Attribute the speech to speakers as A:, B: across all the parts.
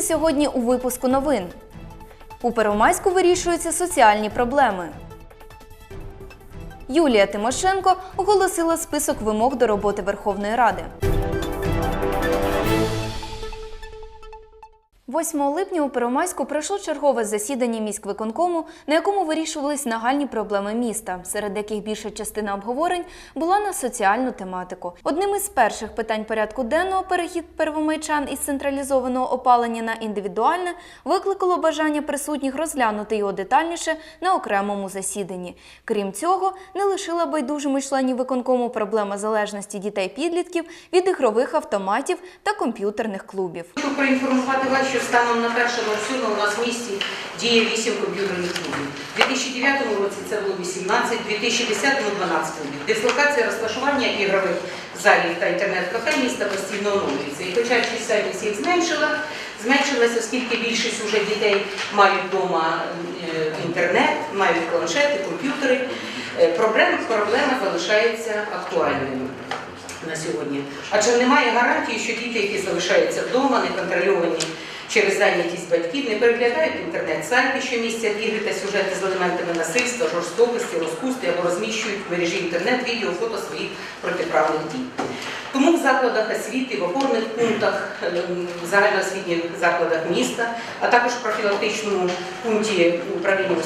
A: Дивіться сьогодні у випуску новин. У Первомайську вирішуються соціальні проблеми. Юлія Тимошенко оголосила список вимог до роботи Верховної Ради. 8 липня у Первомайську пройшло чергове засідання міськвиконкому, на якому вирішувались нагальні проблеми міста, серед яких більша частина обговорень була на соціальну тематику. Одним із перших питань порядку денного перехід первомайчан із централізованого опалення на індивідуальне викликало бажання присутніх розглянути його детальніше на окремому засіданні. Крім цього, не лишила байдужими членів виконкому проблема залежності дітей-підлітків від ігрових автоматів та комп'ютерних клубів.
B: Проінформувати вас, що станом на 1.07 у нас в місті діє 8 комп'ютерних клубів. У 2009 році це було 18, у 2010 – 12 клубів. Дислокація розташування ігрових залів та інтернет-кафе міста постійно оновлюється. І хоча чисельність їх зменшила, зменшилася, оскільки більшість уже дітей мають вдома е, інтернет, мають планшети, комп'ютери. Е, Проблема, проблема залишається актуальною на сьогодні. Адже немає гарантії, що діти, які залишаються вдома, не контрольовані через зайнятість батьків, не переглядають інтернет-сайти, що містять ігри та сюжети з елементами насильства, жорстокості, розпусти або розміщують в мережі інтернет відео, фото своїх протиправних дій. Тому в закладах освіти, в опорних пунктах, ем, в загальноосвітніх закладах міста, а також в профілактичному пункті управління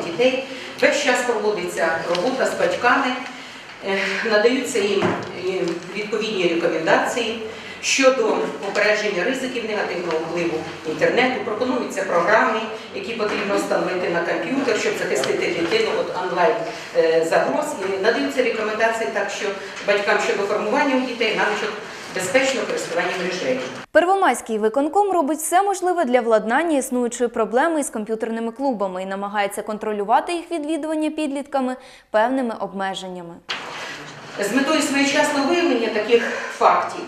B: у дітей весь час проводиться робота з батьками, Е, надаються їм відповідні рекомендації щодо попередження ризиків негативного впливу інтернету. Пропонуються програми, які потрібно встановити на комп'ютер, щоб захистити дитину від онлайн е, загроз. І надаються рекомендації так, що батькам щодо формування у дітей навичок безпечного користування мережею.
A: Первомайський виконком робить все можливе для владнання існуючої проблеми із комп'ютерними клубами і намагається контролювати їх відвідування підлітками певними обмеженнями.
B: З метою своєчасного виявлення таких фактів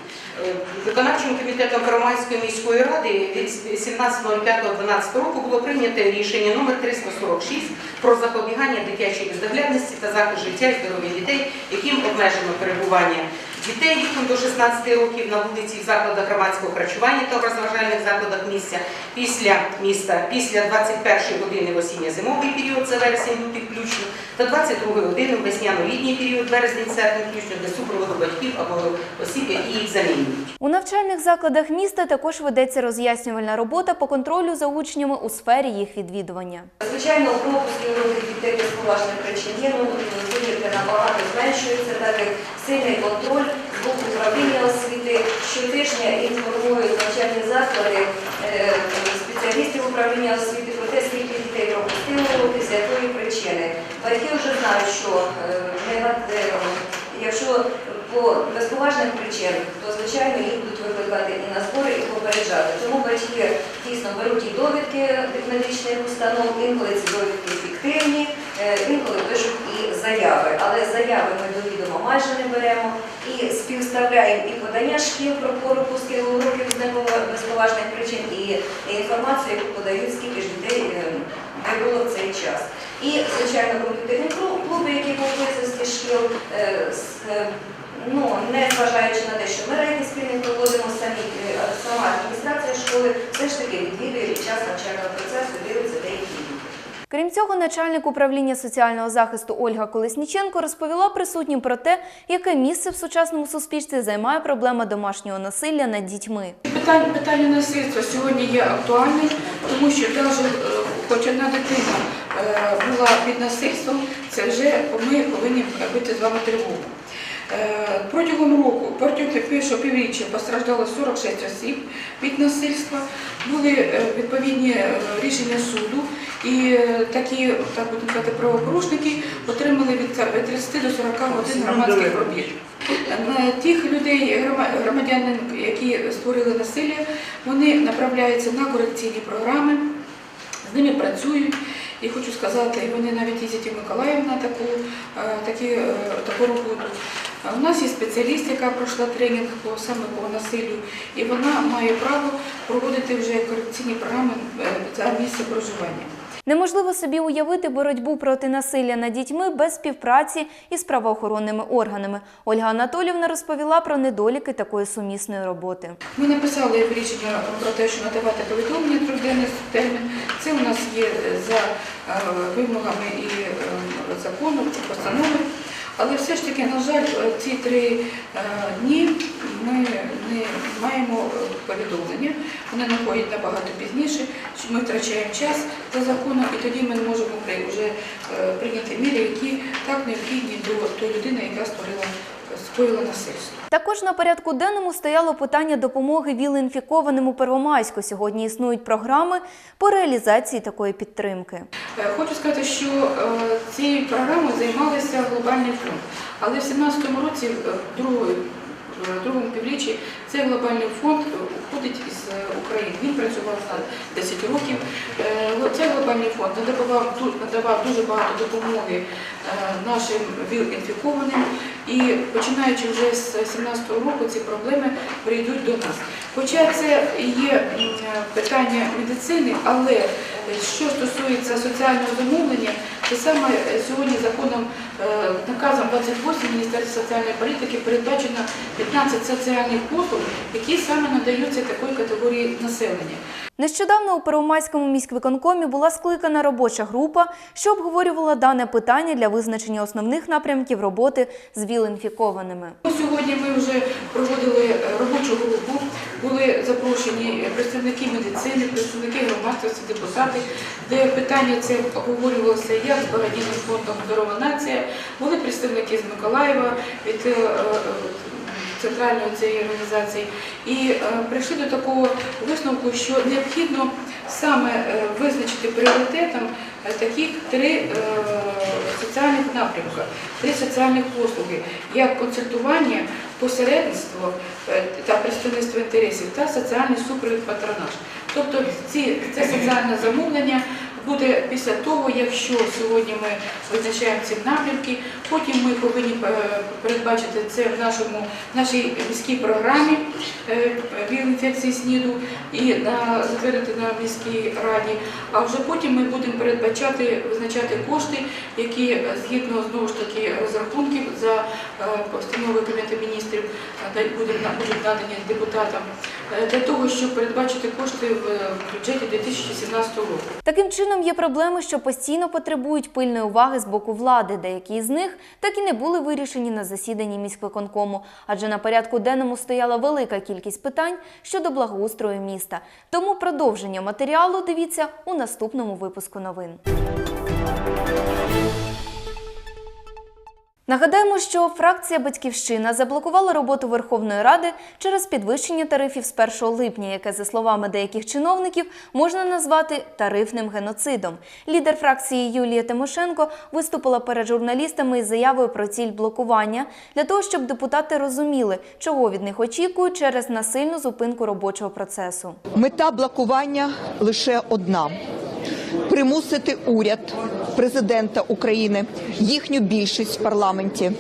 B: виконавчим комітетом Первомайської міської ради від 17.05.12 року було прийнято рішення номер 346 про запобігання дитячої бездоглядності та захист життя і здоров'я дітей, яким обмежено перебування дітей віком до 16 років на вулиці в закладах громадського харчування та в розважальних закладах місця після міста після 21 години в осінньо-зимовий період, це вересень лютий включно, та 22 години в весняно-літній період, березень серпень включно для супроводу батьків або осіб, які їх замінюють.
A: У навчальних закладах міста також ведеться роз'яснювальна робота по контролю за учнями у сфері їх відвідування.
C: Звичайно, пропуски уроків дітей без поважних причин є, ну вибірки набагато зменшуються, так як сильний контроль боку управління освіти. Щотижня інформують навчальні заклади е, спеціалістів управління освіти про те, скільки дітей пропустили уроки, з якої причини. Батьки вже знають, що е, е, якщо по безповажних причин, то звичайно їх будуть викликати і на збори, і попереджати. Тому батьки дійсно беруть і довідки від медичних установ, інколи ці довідки фіктивні, е, інколи пишуть і заяви. Але заяви ми до відома майже не беремо і співставляємо і подання шкіл про пропуски уроків з безповажних причин, і інформацію, яку подають, скільки ж дітей е, не в цей час. І, звичайно, комп'ютерні клуби, які поблизості шкіл, е, е, ну, не зважаючи на те, що ми рейди спільні проводимо самі, е, сама адміністрація школи, все ж таки відвідує під час навчального процесу, дивиться діти.
A: Крім цього, начальник управління соціального захисту Ольга Колесніченко розповіла присутнім про те, яке місце в сучасному суспільстві займає проблема домашнього насилля над дітьми.
D: Питання, питання насильства сьогодні є актуальним, тому що навіть хоч одна дитина е, була під насильством, це вже ми повинні бити з вами тривогу. Е, Протягом року, протягом першого півріччя постраждало 46 осіб від насильства, були е, відповідні е, рішення суду, і такі, так будемо сказати, правопорушники отримали від 30 до 40 годин громадських робіт. Тих людей, грома- громадян, які створили насилля, вони направляються на корекційні програми, з ними працюють. І хочу сказати, вони навіть їздять в Миколаїв на таку, такі, таку роботу. У нас є спеціаліст, яка пройшла тренінг по саме по насиллю, і вона має право проводити вже корекційні програми е, за місце проживання.
A: Неможливо собі уявити боротьбу проти насилля над дітьми без співпраці із правоохоронними органами. Ольга Анатолівна розповіла про недоліки такої сумісної роботи.
D: Ми написали рішення про те, що надавати повідомлення трьохденний термін. Це у нас є за е, вимогами і е, закону, постанови. Але все ж таки, на жаль, е, ці три е, дні ми не маємо е, повідомлення. Вони находять набагато пізніше, що ми втрачаємо час за законом, і тоді ми не можемо вже прийняти міри, які так необхідні до тої людини, яка створила скоїла насильство.
A: Також на порядку денному стояло питання допомоги віл-інфікованим у Первомайську. Сьогодні існують програми по реалізації такої підтримки.
D: Е, Хочу сказати, що е, цією програмою займалися глобальний фонд. Але в 2017 році, е, в другому півріччі, цей глобальний фонд е, із е, України. Він працював на 10 років. Е, Цей глобальний фонд надавав, надавав дуже багато допомоги е, нашим віл-інфікованим. І починаючи вже з 2017 року ці проблеми прийдуть до нас. Хоча це є питання медицини, але що стосується соціального замовлення, це саме сьогодні законом, наказом 28 Міністерства соціальної політики передбачено 15 соціальних послуг, які саме надаються такої категорії населення.
A: Нещодавно у Первомайському міськвиконкомі була скликана робоча група, що обговорювала дане питання для визначення основних напрямків роботи з віл-інфікованими.
D: Ну, Сьогодні ми вже проводили е, робочу групу, були запрошені представники медицини, представники громадськості, депутати, де питання це обговорювалося як з благодійним фондом Здорова нація, були представники з Миколаєва від е, е, центральної цієї організації, і е, прийшли до такого висновку, що необхідно саме визначити пріоритетом таких три соціальних напрямка, три соціальних послуги, як консультування, посередництво та представництво інтересів та соціальний супровід патронаж. Тобто ці, це соціальне замовлення буде після того, якщо сьогодні ми визначаємо ці напрямки, потім ми повинні е, передбачити це в нашому нашій міській програмі е, віл-інфекції СНІДу і на на міській раді. А вже потім ми будемо передбачати визначати кошти, які е, згідно знову ж таки розрахунків за постановою Кабінету міністрів будуть надані депутатам для того, щоб передбачити кошти в е, бюджеті 2017 року.
A: Таким чином, є проблеми, що постійно потребують пильної уваги з боку влади. Деякі з них так і не були вирішені на засіданні міськвиконкому, адже на порядку денному стояла велика кількість питань щодо благоустрою міста. Тому продовження матеріалу дивіться у наступному випуску новин. Нагадаємо, що фракція Батьківщина заблокувала роботу Верховної Ради через підвищення тарифів з 1 липня, яке, за словами деяких чиновників, можна назвати тарифним геноцидом. Лідер фракції Юлія Тимошенко виступила перед журналістами із заявою про ціль блокування для того, щоб депутати розуміли, чого від них очікують через насильну зупинку робочого процесу.
E: Мета блокування лише одна: примусити уряд президента України, їхню більшість в парламенті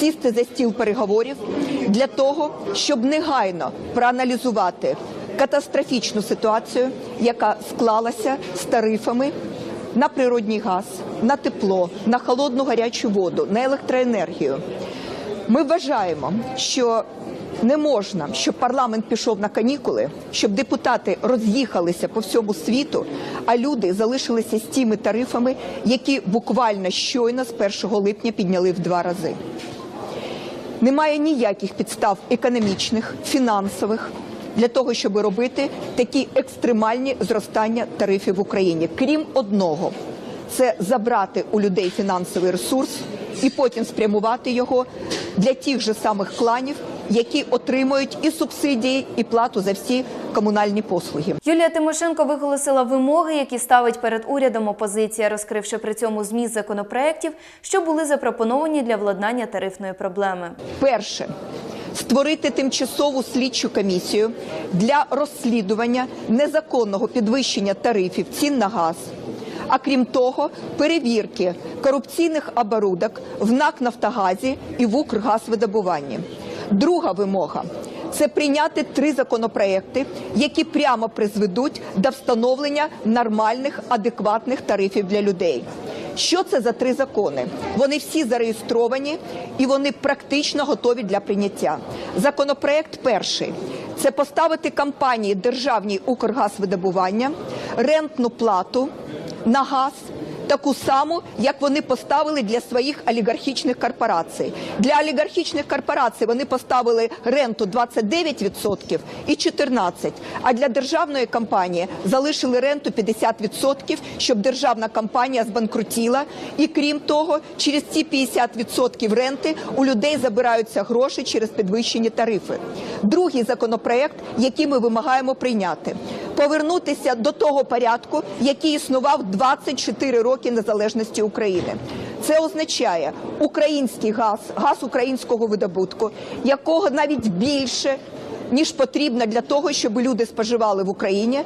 E: сісти за стіл переговорів для того, щоб негайно проаналізувати катастрофічну ситуацію, яка склалася з тарифами на природній газ, на тепло, на холодну гарячу воду, на електроенергію. Ми вважаємо, що не можна, щоб парламент пішов на канікули, щоб депутати роз'їхалися по всьому світу, а люди залишилися з тими тарифами, які буквально щойно з 1 липня підняли в два рази. Немає ніяких підстав економічних, фінансових для того, щоб робити такі екстремальні зростання тарифів в Україні. Крім одного, це забрати у людей фінансовий ресурс і потім спрямувати його для тих же самих кланів, які отримують і субсидії, і плату за всі комунальні послуги.
A: Юлія Тимошенко виголосила вимоги, які ставить перед урядом опозиція, розкривши при цьому зміст законопроєктів, що були запропоновані для владнання тарифної проблеми.
E: Перше створити тимчасову слідчу комісію для розслідування незаконного підвищення тарифів цін на газ. А крім того, перевірки корупційних оборудок в НАК Нафтогазі і в Укргазвидобуванні. Друга вимога це прийняти три законопроекти, які прямо призведуть до встановлення нормальних, адекватних тарифів для людей. Що це за три закони? Вони всі зареєстровані і вони практично готові для прийняття. Законопроект перший це поставити компанії державній Укргазвидобування рентну плату на газ таку саму, як вони поставили для своїх олігархічних корпорацій. Для олігархічних корпорацій вони поставили ренту 29% і 14%, а для державної компанії залишили ренту 50%, щоб державна компанія збанкрутіла. І крім того, через ці 50% ренти у людей забираються гроші через підвищені тарифи. Другий законопроект, який ми вимагаємо прийняти, повернутися до того порядку, який існував 24 роки незалежності України. Це означає український газ, газ українського видобутку, якого навіть більше ніж потрібно для того, щоб люди споживали в Україні.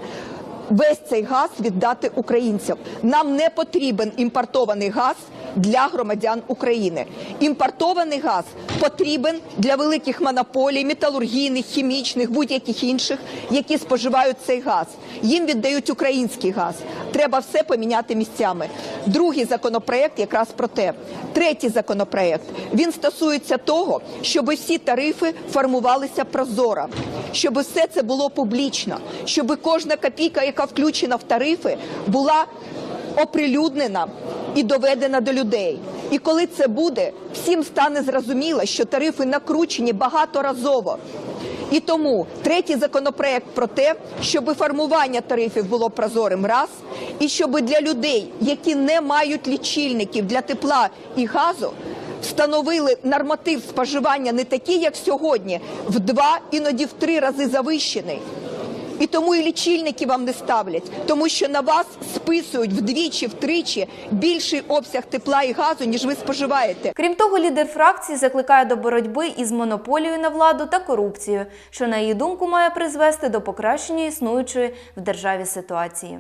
E: Весь цей газ віддати українцям. Нам не потрібен імпортований газ для громадян України. Імпортований газ потрібен для великих монополій, металургійних, хімічних, будь-яких інших, які споживають цей газ. Їм віддають український газ. Треба все поміняти місцями. Другий законопроект якраз про те. Третій законопроект він стосується того, щоб всі тарифи формувалися прозоро, щоб все це було публічно, щоб кожна копійка, яка включена в тарифи, була оприлюднена і доведена до людей. І коли це буде, всім стане зрозуміло, що тарифи накручені багаторазово. І тому третій законопроект про те, щоб формування тарифів було прозорим раз, і щоб для людей, які не мають лічильників для тепла і газу, встановили норматив споживання не такий, як сьогодні, в два, іноді в три рази завищений. І тому і лічильники вам не ставлять, тому що на вас списують вдвічі, втричі більший обсяг тепла і газу, ніж ви споживаєте.
A: Крім того, лідер фракції закликає до боротьби із монополією на владу та корупцією, що на її думку має призвести до покращення існуючої в державі ситуації.